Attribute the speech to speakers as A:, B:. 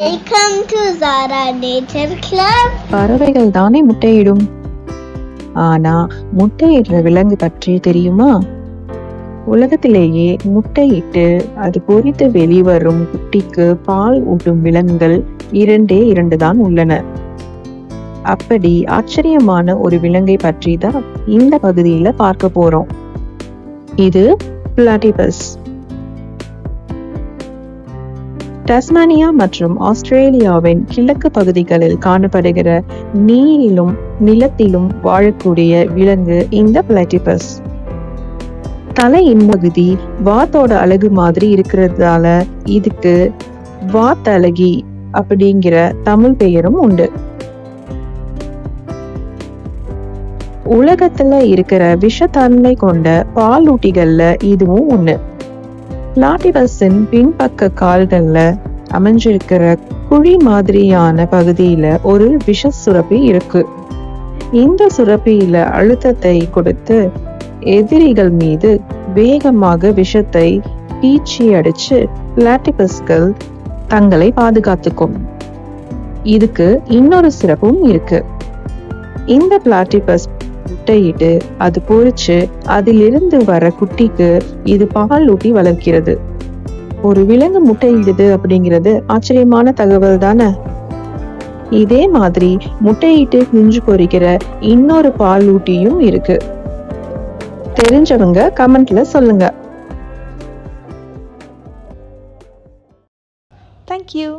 A: Welcome to Sara nature club
B: பறவைகள் தானே முட்டையிடும். ஆனா முட்டையிடுற விலங்கு பற்றி தெரியுமா? உலகத்திலேயே முட்டையிட்டு அது பொறித்து வெளிவரும் குட்டிக்கு பால் ஊட்டும் விலங்குகள் இரண்டே இரண்டு தான் உள்ளன. அப்படி ஆச்சரியமான ஒரு விலங்கை பற்றி தான் இந்த பகுதியில பார்க்க போறோம். இது பிளாட்டிபஸ். டஸ்மானியா மற்றும் ஆஸ்திரேலியாவின் கிழக்கு பகுதிகளில் காணப்படுகிற நீரிலும் நிலத்திலும் வாழக்கூடிய விலங்கு இந்த பிளாட்டிபஸ். தலையின் பகுதி வாத்தோட அழகு மாதிரி இருக்கிறதால இதுக்கு வாத்தழகி அப்படிங்கிற தமிழ் பெயரும் உண்டு. உலகத்துல இருக்கிற விஷத்தன்மை கொண்ட பாலூட்டிகள்ல இதுவும் ஒண்ணு. பிளாட்டிபஸின் பின்பக்க கால்கள்ல அமைஞ்சிருக்கிற குழி மாதிரியான பகுதியில ஒரு விஷ சுரப்பி இருக்கு. இந்த சுரப்பியில அழுத்தத்தை கொடுத்து எதிரிகள் மீது வேகமாக விஷத்தை பீச்சி அடிச்சு பிளாட்டிபஸ்கள் தங்களை பாதுகாத்துக்கும். இதுக்கு இன்னொரு சிறப்பும் இருக்கு. இந்த பிளாட்டிபஸ் முட்டையிட்டு அது பொரிச்சு அதிலிருந்து வர குட்டிக்கு இது பால் ஊட்டி வளர்க்கிறது. ஒரு விலங்கு முட்டையிடுது அப்படிங்கிறது ஆச்சரியமான தகவல் தானே? இதே மாதிரி முட்டையிட்டு குஞ்சு பொரிக்கிற இன்னொரு பால் ஊட்டியும் இருக்கு. தெரிஞ்சவங்க கமெண்ட்ல சொல்லுங்க.
C: தேங்க்யூ